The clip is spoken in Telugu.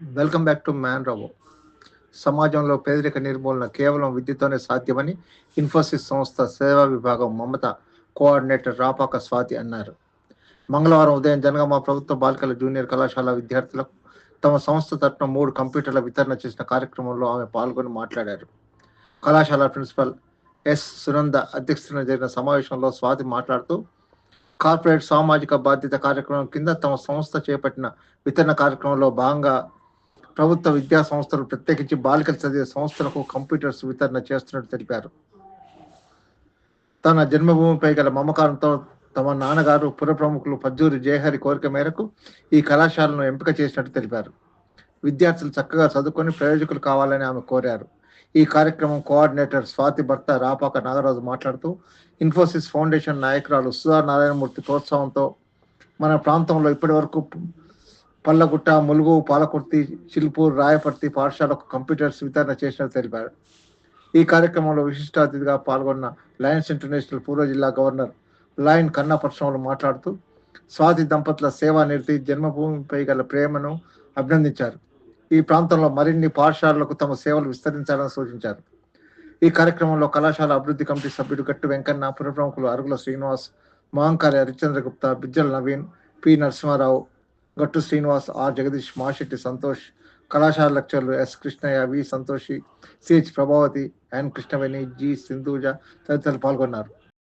వెల్కమ్ బ్యాక్ టు మ్యాన్ రావు సమాజంలో పేదరిక నిర్మూలన కేవలం విద్యతోనే సాధ్యమని ఇన్ఫోసిస్ సంస్థ సేవా విభాగం మమత కోఆర్డినేటర్ రాపాక స్వాతి అన్నారు. మంగళవారం ఉదయం జనగామ ప్రభుత్వ బాలికల జూనియర్ కళాశాల విద్యార్థులకు తమ సంస్థ తరఫున మూడు కంప్యూటర్ల వితరణ చేసిన కార్యక్రమంలో ఆమె పాల్గొని మాట్లాడారు. కళాశాల ప్రిన్సిపల్ ఎస్ సునంద అధ్యక్షతన జరిగిన సమావేశంలో స్వాతి మాట్లాడుతూ కార్పొరేట్ సామాజిక బాధ్యత కార్యక్రమం కింద తమ సంస్థ చేపట్టిన వితరణ కార్యక్రమంలో భాగంగా ప్రభుత్వ విద్యా సంస్థలు ప్రత్యేకించి బాలికలు చదివే సంస్థలకు కంప్యూటర్స్ వితరణ చేస్తున్నట్టు తెలిపారు. తన జన్మభూమిపై గల మమకారంతో తమ నాన్నగారు పుర ప్రముఖులు పజ్జూరి జయహరి కోరిక మేరకు ఈ కళాశాలను ఎంపిక చేసినట్టు తెలిపారు. విద్యార్థులు చక్కగా చదువుకొని ప్రయోజకులు కావాలని ఆమె కోరారు. ఈ కార్యక్రమం కోఆర్డినేటర్ స్వాతి భర్త రాపాక నాగరాజు మాట్లాడుతూ ఇన్ఫోసిస్ ఫౌండేషన్ నాయకురాలు సుధా నారాయణమూర్తి ప్రోత్సాహంతో మన ప్రాంతంలో ఇప్పటి వరకు పల్లగుట్ట ములుగు పాలకుర్తి చిల్పూర్ రాయపర్తి పాఠశాలకు కంప్యూటర్స్ వితరణ చేసినట్టు తెలిపారు. ఈ కార్యక్రమంలో విశిష్ట అతిథిగా పాల్గొన్న లయన్స్ ఇంటర్నేషనల్ పూర్వ జిల్లా గవర్నర్ లయన్ కన్నా మాట్లాడుతూ స్వాతి దంపతుల సేవా నిరతి జన్మభూమిపై గల ప్రేమను అభినందించారు. ఈ ప్రాంతంలో మరిన్ని పాఠశాలలకు తమ సేవలు విస్తరించాలని సూచించారు. ఈ కార్యక్రమంలో కళాశాల అభివృద్ధి కమిటీ సభ్యుడు గట్టు వెంకన్న పురప్రముఖులు అరుగుల శ్రీనివాస్ మహంకారి హరిచంద్ర గుప్తా బిజ్జల నవీన్ పి నరసింహారావు గట్టు శ్రీనివాస్ ఆర్. జగదీష్ మాషెట్టి సంతోష్ కళాశాల లెక్చర్లు S. Krishnaiah V. Santoshi C H Prabhavathi N. Krishnaveni G. Sindhuja తదితరులు పాల్గొన్నారు.